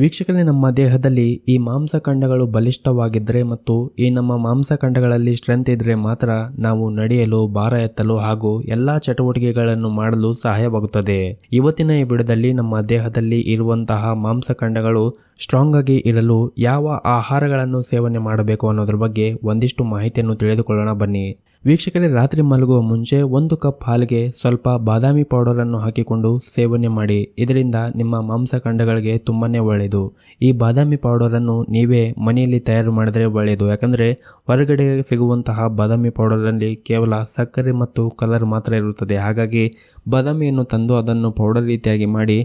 ವೀಕ್ಷಕರೇ, ನಮ್ಮ ದೇಹದಲ್ಲಿ ಈ ಮಾಂಸಖಂಡಗಳು ಬಲಿಷ್ಠವಾಗಿದ್ದರೆ ಮತ್ತು ಈ ನಮ್ಮ ಮಾಂಸಖಂಡಗಳಲ್ಲಿ ಸ್ಟ್ರೆಂತ್ ಇದ್ದರೆ ಮಾತ್ರ ನಾವು ನಡೆಯಲು, ಭಾರ ಎತ್ತಲು ಹಾಗೂ ಎಲ್ಲ ಚಟುವಟಿಕೆಗಳನ್ನು ಮಾಡಲು ಸಹಾಯವಾಗುತ್ತದೆ. ಇವತ್ತಿನ ಈ ವಿಡಿಯೋದಲ್ಲಿ ನಮ್ಮ ದೇಹದಲ್ಲಿ ಇರುವಂತಹ ಮಾಂಸಖಂಡಗಳು ಸ್ಟ್ರಾಂಗ್ ಆಗಿ ಇರಲು ಯಾವ ಆಹಾರಗಳನ್ನು ಸೇವನೆ ಮಾಡಬೇಕು ಅನ್ನೋದ್ರ ಬಗ್ಗೆ ಒಂದಿಷ್ಟು ಮಾಹಿತಿಯನ್ನು ತಿಳಿದುಕೊಳ್ಳೋಣ ಬನ್ನಿ. ವೀಕ್ಷಕರೇ, ರಾತ್ರಿ ಮಲಗುವ ಮುಂಚೆ ಒಂದು ಕಪ್ ಹಾಲಿಗೆ ಸ್ವಲ್ಪ ಬಾದಾಮಿ ಪೌಡರ್ ಅನ್ನು ಹಾಕಿಕೊಂಡು ಸೇವನೆ ಮಾಡಿ. ಇದರಿಂದ ನಿಮ್ಮ ಮಾಂಸಖಂಡಗಳಿಗೆ ತುಂಬಾ ಒಳ್ಳೆಯದು. ಈ ಬಾದಾಮಿ ಪೌಡರ್ ಅನ್ನು ನೀವೇ ಮನೆಯಲ್ಲಿ ತಯಾರು ಮಾಡಿದರೆ ಒಳ್ಳೆಯದು. ಯಾಕಂದ್ರೆ, ಹೊರಗಡೆ ಸಿಗುವಂತಹ ಬಾದಾಮಿ ಪೌಡರಲ್ಲಿ ಕೇವಲ ಸಕ್ಕರೆ ಮತ್ತು ಕಲರ್ ಮಾತ್ರ ಇರುತ್ತದೆ. ಹಾಗಾಗಿ, ಬಾದಾಮಿಯನ್ನು ತಂದು ಅದನ್ನು ಪೌಡರ್ ರೀತಿಯಾಗಿ ಮಾಡಿ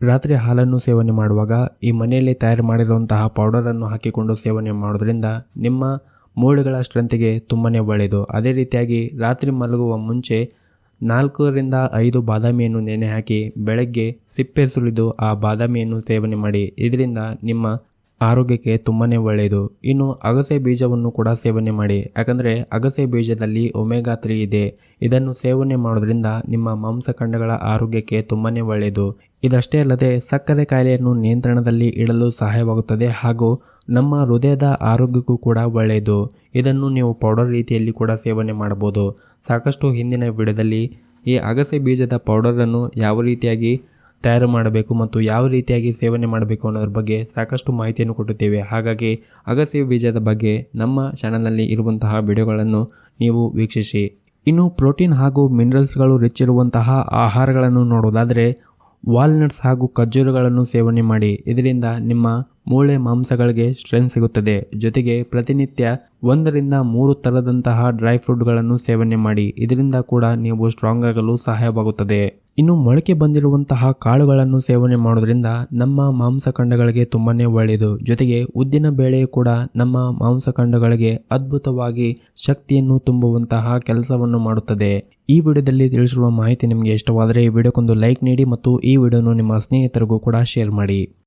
ರಾತ್ರಿ ಹಾಲನ್ನು ಸೇವನೆ ಮಾಡುವಾಗ ಈ ಮನೆಯಲ್ಲಿ ತಯಾರು ಮಾಡಿರುವಂತಹ ಪೌಡರನ್ನು ಹಾಕಿಕೊಂಡು ಸೇವನೆ ಮಾಡೋದ್ರಿಂದ ನಿಮ್ಮ ಮೂಳೆಗಳ ಸ್ಟ್ರೆಂತ್ಗೆ ತುಂಬನೇ ಒಳ್ಳೆಯದು ಅದೇ ರೀತಿಯಾಗಿ ರಾತ್ರಿ ಮಲಗುವ ಮುಂಚೆ ನಾಲ್ಕರಿಂದ ಐದು ಬಾದಾಮಿಯನ್ನು ನೆನೆ ಹಾಕಿ ಬೆಳಗ್ಗೆ ಸಿಪ್ಪೆ ಸುಲಿದು ಆ ಬಾದಾಮಿಯನ್ನು ಸೇವನೆ ಮಾಡಿ. ಇದರಿಂದ ನಿಮ್ಮ ಆರೋಗ್ಯಕ್ಕೆ ತುಂಬಾ ಒಳ್ಳೆಯದು ಇನ್ನು ಅಗಸೆ ಬೀಜವನ್ನು ಕೂಡ ಸೇವನೆ ಮಾಡಿ. ಯಾಕಂದರೆ ಅಗಸೆ ಬೀಜದಲ್ಲಿ ಒಮೆಗಾ ತ್ರೀ ಇದೆ. ಇದನ್ನು ಸೇವನೆ ಮಾಡೋದ್ರಿಂದ ನಿಮ್ಮ ಮಾಂಸಖಂಡಗಳ ಆರೋಗ್ಯಕ್ಕೆ ತುಂಬಾ ಒಳ್ಳೆಯದು ಇದಷ್ಟೇ ಅಲ್ಲದೆ ಸಕ್ಕರೆ ಕಾಯಿಲೆಯನ್ನು ನಿಯಂತ್ರಣದಲ್ಲಿ ಇಡಲು ಸಹಾಯವಾಗುತ್ತದೆ ಹಾಗೂ ನಮ್ಮ ಹೃದಯದ ಆರೋಗ್ಯಕ್ಕೂ ಕೂಡ ಒಳ್ಳೆಯದು ಇದನ್ನು ನೀವು ಪೌಡರ್ ರೀತಿಯಲ್ಲಿ ಕೂಡ ಸೇವನೆ ಮಾಡಬಹುದು. ಸಾಕಷ್ಟು ಹಿಂದಿನ ವಿಡಿಯೋದಲ್ಲಿ ಈ ಅಗಸೆ ಬೀಜದ ಪೌಡರನ್ನು ಯಾವ ರೀತಿಯಾಗಿ ತಯಾರು ಮಾಡಬೇಕು ಮತ್ತು ಯಾವ ರೀತಿಯಾಗಿ ಸೇವನೆ ಮಾಡಬೇಕು ಅನ್ನೋದ್ರ ಬಗ್ಗೆ ಸಾಕಷ್ಟು ಮಾಹಿತಿಯನ್ನು ಕೊಟ್ಟಿದ್ದೇವೆ. ಹಾಗಾಗಿ ಅಗಸೆ ಬೀಜದ ಬಗ್ಗೆ ನಮ್ಮ ಚಾನಲ್ನಲ್ಲಿ ಇರುವಂತಹ ವಿಡಿಯೋಗಳನ್ನು ನೀವು ವೀಕ್ಷಿಸಿ. ಇನ್ನು ಪ್ರೋಟೀನ್ ಹಾಗೂ ಮಿನರಲ್ಸ್ಗಳು ರಿಚ್ ಇರುವಂತಹ ಆಹಾರಗಳನ್ನು ನೋಡೋದಾದರೆ ವಾಲ್ನಟ್ಸ್ ಹಾಗೂ ಖರ್ಜೂರಗಳನ್ನು ಸೇವನೆ ಮಾಡಿ. ಇದರಿಂದ ನಿಮ್ಮ ಮೂಳೆ ಮಾಂಸಗಳಿಗೆ ಸ್ಟ್ರೆಂತ್ ಸಿಗುತ್ತದೆ. ಜೊತೆಗೆ ಪ್ರತಿನಿತ್ಯ ಒಂದರಿಂದ ಮೂರು ಥರದಂತಹ ಡ್ರೈ ಫ್ರೂಟ್ಗಳನ್ನು ಸೇವನೆ ಮಾಡಿ. ಇದರಿಂದ ಕೂಡ ನೀವು ಸ್ಟ್ರಾಂಗ್ ಆಗಲು ಸಹಾಯವಾಗುತ್ತದೆ. ಇನ್ನು ಮೊಳಕೆ ಬಂದಿರುವಂತಹ ಕಾಳುಗಳನ್ನು ಸೇವನೆ ಮಾಡೋದ್ರಿಂದ ನಮ್ಮ ಮಾಂಸಖಂಡಗಳಿಗೆ ತುಂಬಾ ಒಳ್ಳೆಯದು. ಜೊತೆಗೆ ಉದ್ದಿನ ಬೇಳೆ ಕೂಡ ನಮ್ಮ ಮಾಂಸಖಂಡಗಳಿಗೆ ಅದ್ಭುತವಾಗಿ ಶಕ್ತಿಯನ್ನು ತುಂಬುವಂತಹ ಕೆಲಸವನ್ನು ಮಾಡುತ್ತದೆ. ಈ ವಿಡಿಯೋದಲ್ಲಿ ತಿಳಿಸಿರುವ ಮಾಹಿತಿ ನಿಮಗೆ ಇಷ್ಟವಾದರೆ ಈ ವಿಡಿಯೋಕ್ಕೊಂದು ಲೈಕ್ ನೀಡಿ ಮತ್ತು ಈ ವಿಡಿಯೋನು ನಿಮ್ಮ ಸ್ನೇಹಿತರಿಗೂ ಕೂಡ ಶೇರ್ ಮಾಡಿ.